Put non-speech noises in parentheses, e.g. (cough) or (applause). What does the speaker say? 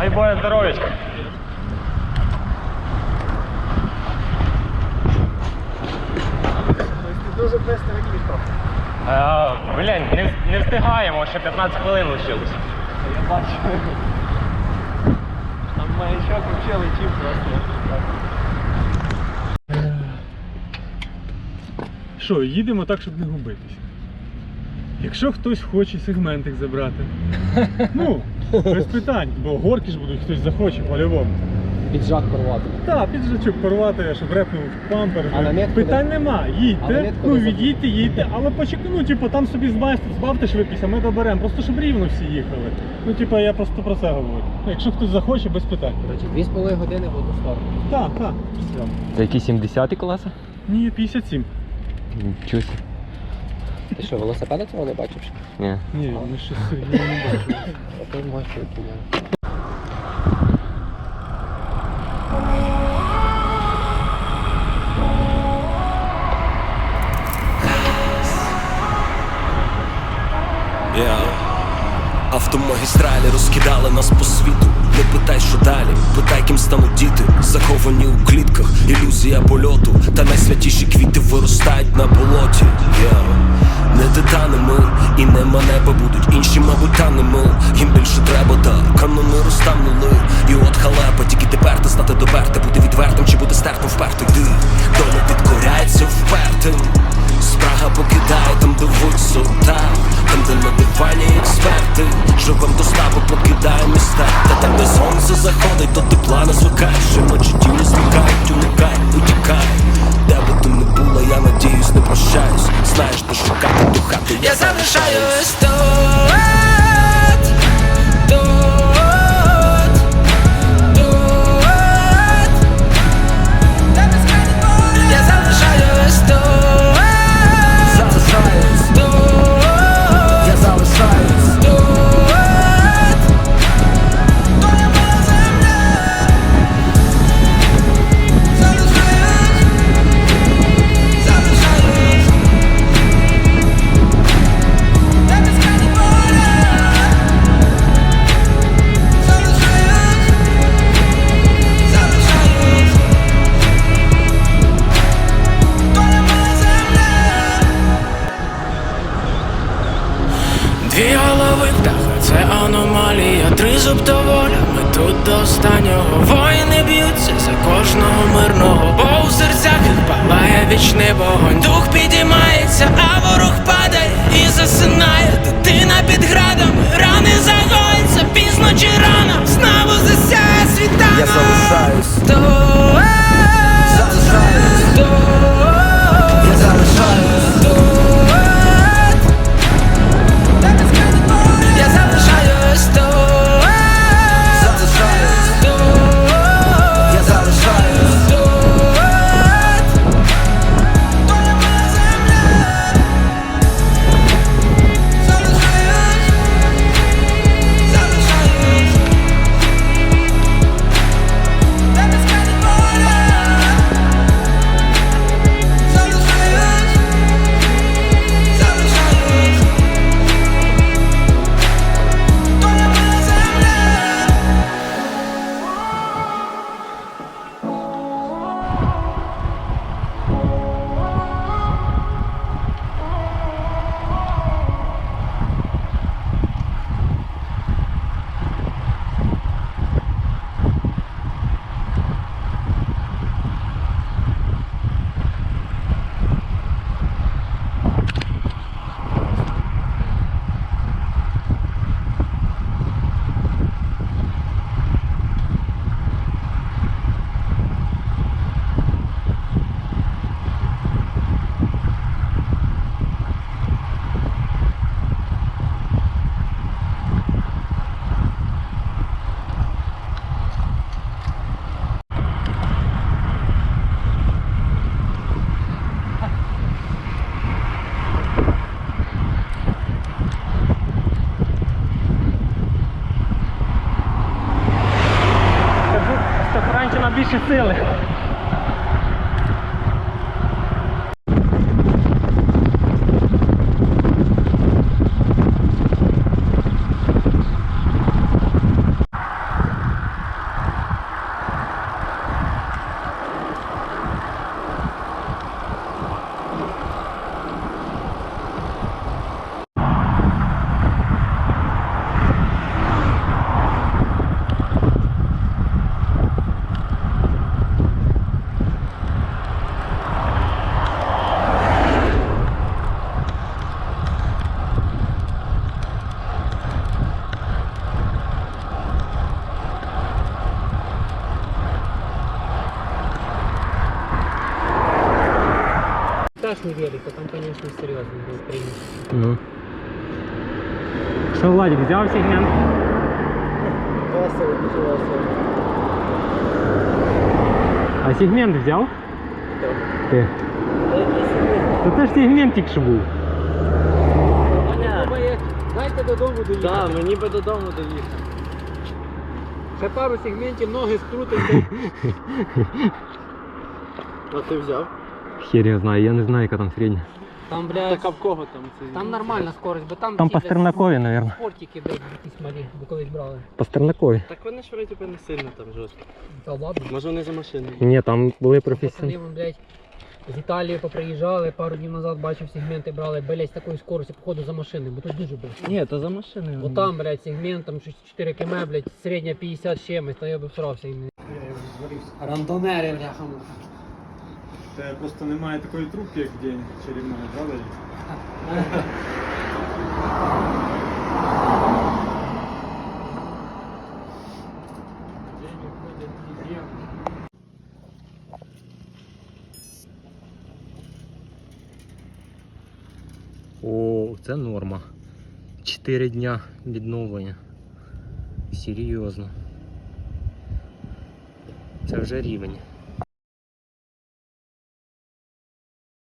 Дай Боже здоров'ячка. Дуже швидко їхав. Е, Блін, не, не встигаємо, ще 15 хвилин лишилось. Я бачу. Там маячок взагалі летів просто. Що, їдемо так, щоб не губитися. Якщо хтось хоче сегментик забрати, (laughs) ну, без питань, бо горки ж будуть, хтось захоче по-любому. Піджак порвати. Так, піджачок порвати, щоб репнув пампер. А Питань не- нема, їдьте, ну не від'їдьте, їдьте, але почекай, ну типу там собі збавте, збавте швидкість, а ми доберемо. Просто щоб рівно всі їхали. Ну, типу, я просто про це говорю. Ну, якщо хтось захоче, без питань. Коротше, дві з половиною години в одну сторону. Так, так. Це які 70 класи? Ні, 57. Чусь. Ти що, велосипеда цього не бачиш? Ні. Ні, ми ще Сергія не бачили. А ти можеш який Yeah. Автомагістралі розкидали нас по світу. Не питай, що далі, питай, ким стануть діти, заховані у клітках, ілюзія польоту, та найсвятіші квіти виростають на болоті. Yeah. Не титани ми, і не мене будуть інші, мабуть, та не ми. Їм більше треба, та канони розтанули. І от халепа, тільки тепер ти стати доперти, бути відвертим чи бути стертим вперто йди. Доля підкоряється впертим. Спрага покидає там, де висота Там, де на дивані експерти Живем до ставу, покидає міста Та там, де сонце заходить, до тепла не звикаєш Що ночі тіні зникають, уникай, утікай ти не була, я надіюсь, не прощаюсь Знаєш, то шукати до хати. Я залишаюсь тут, аномалія, три то воля, ми тут до останнього. Воїни б'ються за кожного мирного, бо у серцях їх палає вічний вогонь. Дух підіймається, а Стахуранчина більше сили. другий велик, то там, звісно, серйозно був прийняти. Ну. Що, Владик, взяв сегмент? Весело, дуже весело. А сегмент взяв? Ти. Та це ж сегмент тільки що був. Аня думає, дайте додому доїхати. Так, мені би додому доїхати. Ще пару сегментів, ноги скрутить. (laughs) А ти взяв? Хер я знаю, я не знаю, яка там середня. Там, блядь, Так а в кого там це? там нормальна скорость, бо там Там ті, по блядь, Стернакові, мабуть. Спортики, блядь, якісь малі, бо колись брали. По Стернакові. Так вони ж вроді би не сильно там жорстко. Та ладно. Може вони за машиною. Ні, там були Пацани, професіонали. вон, блядь, з Італії поприїжджали, пару днів назад бачив сегменти брали, блядь, з такої скорості, походу, за машини, бо тут дуже блядь. Ні, то за машиною. От там, блядь, сегмент, там 4 км, блядь, середня 50 з чимось, то я б всрався. Рандонери, бляха. Просто немає такої трубки, як день чарівного, правда? О, це норма. 4 дня відновлення. Серйозно. Це вже рівень.